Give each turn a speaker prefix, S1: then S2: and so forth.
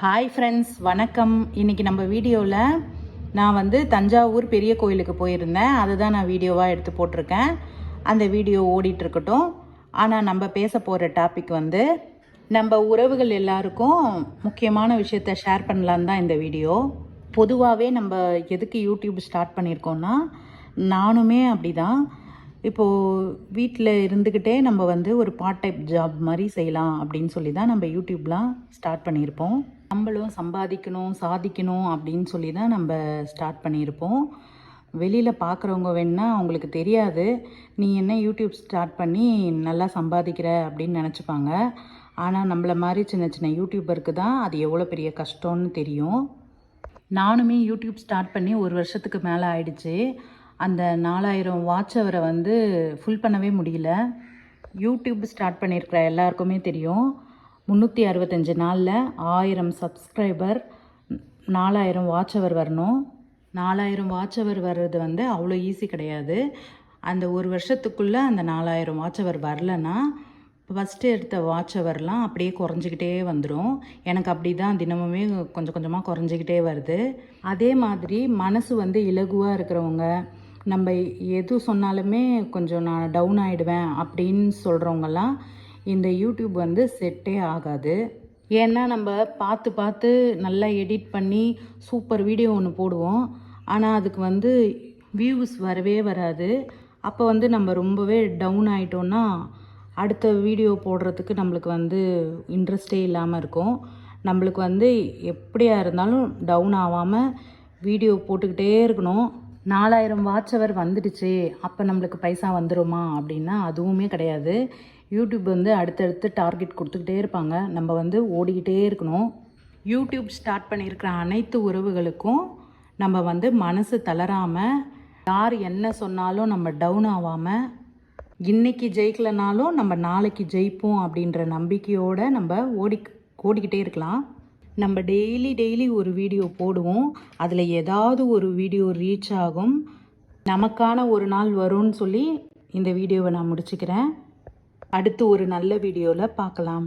S1: Hi friends வணக்கம். இன்னைக்கு நம்ம வீடியோவில் நான் வந்து தஞ்சாவூர் பெரிய கோயிலுக்கு போயிருந்தேன். அதுதான் நான் வீடியோவாக எடுத்து போட்டிருக்கேன். அந்த வீடியோ ஓடிட்டுருக்கட்டும் ஆனால் நம்ம பேச போகிற டாபிக் வந்து நம்ம உறவுகள் எல்லாருக்கும் முக்கியமான விஷயத்த ஷேர் பண்ணலான்னு தான் இந்த வீடியோ. பொதுவாகவே நம்ம எதுக்கு யூடியூப் ஸ்டார்ட் பண்ணியிருக்கோன்னா நானுமே அப்படி தான் இப்போது வீட்டில் இருந்துக்கிட்டே நம்ம வந்து ஒரு பார்ட் டைப் ஜாப் மாதிரி செய்யலாம் அப்படின்னு சொல்லி தான் நம்ம யூடியூப்லாம் ஸ்டார்ட் பண்ணியிருப்போம். நம்மளும் சம்பாதிக்கணும் சாதிக்கணும் அப்படின்னு சொல்லி தான் நம்ம ஸ்டார்ட் பண்ணியிருப்போம். வெளியில் பார்க்குறவங்க வேணால் அவங்களுக்கு தெரியாது. நீ என்ன யூடியூப் ஸ்டார்ட் பண்ணி நல்லா சம்பாதிக்கிற அப்படின்னு நினச்சிப்பாங்க. ஆனால் நம்மள மாதிரி சின்ன சின்ன யூடியூபருக்கு தான் அது எவ்வளோ பெரிய கஷ்டம்னு தெரியும். நானுமே யூடியூப் ஸ்டார்ட் பண்ணி ஒரு வருஷத்துக்கு மேலே ஆயிடுச்சு. அந்த நாலாயிரம் வாட்ச் அவரை வந்து ஃபுல் பண்ணவே முடியல. யூடியூப் ஸ்டார்ட் பண்ணியிருக்கிற எல்லாருக்குமே தெரியும். முந்நூற்றி அறுபத்தஞ்சு நாளில் ஆயிரம் சப்ஸ்கிரைபர் நாலாயிரம் வாட்ச் அவர் வரணும். நாலாயிரம் வாட்ச் அவர் வர்றது வந்து அவ்வளோ ஈஸி கிடையாது. அந்த ஒரு வருஷத்துக்குள்ளே அந்த நாலாயிரம் வாட்ச் அவர் வரலன்னா ஃபஸ்ட்டு எடுத்த வாட்ச் அவர்லாம் அப்படியே குறைஞ்சிக்கிட்டே வந்துடும் எனக்கு அப்படி தான் தினமுமே கொஞ்சம் கொஞ்சமாக குறைஞ்சிக்கிட்டே வருது. அதே மாதிரி மனசு வந்து இலகுவாக இருக்கிறவங்க நம்ம எது சொன்னாலுமே கொஞ்சம் நான் டவுன் ஆகிடுவேன் அப்படின்னு சொல்கிறவங்கலாம் இந்த யூடியூப் வந்து செட்டே ஆகாது. ஏன்னா நம்ம பார்த்து பார்த்து நல்லா எடிட் பண்ணி சூப்பர் வீடியோ ஒன்று போடுவோம். ஆனால் அதுக்கு வந்து வியூஸ் வரவே வராது. அப்போ வந்து நம்ம ரொம்பவே டவுன் ஆகிட்டோன்னா அடுத்த வீடியோ போடுறதுக்கு நம்மளுக்கு வந்து இன்ட்ரெஸ்டே இல்லாமல் இருக்கும். நம்மளுக்கு வந்து எப்படியா இருந்தாலும் டவுன் ஆகாமல் வீடியோ போட்டுக்கிட்டே இருக்கணும். நாலாயிரம் வாட்ச் வந்துடுச்சு அப்போ நம்மளுக்கு பைசா வந்துருமா அப்படின்னா அதுவுமே கிடையாது. யூடியூப் வந்து அடுத்தடுத்து டார்கெட் கொடுத்துக்கிட்டே இருப்பாங்க. நம்ம வந்து ஓடிக்கிட்டே இருக்கணும். யூடியூப் ஸ்டார்ட் பண்ணியிருக்கிற அனைத்து உறவுகளுக்கும் நம்ம வந்து மனசு தளராமல் யார் என்ன சொன்னாலும் நம்ம டவுன் ஆகாமல் இன்னைக்கு ஜெயிக்கலனாலும் நம்ம நாளைக்கு ஜெயிப்போம் அப்படின்ற நம்பிக்கையோடு நம்ம ஓடி ஓடிக்கிட்டே இருக்கலாம். நம்ம டெய்லி டெய்லி ஒரு வீடியோ போடுவோம். அதில் ஏதாவது ஒரு வீடியோ ரீச் ஆகும். நமக்கான ஒரு நாள் வரும்னு சொல்லி இந்த வீடியோவை நான் முடிச்சுக்கிறேன். அடுத்து ஒரு நல்ல வீடியோவில் பார்க்கலாம்.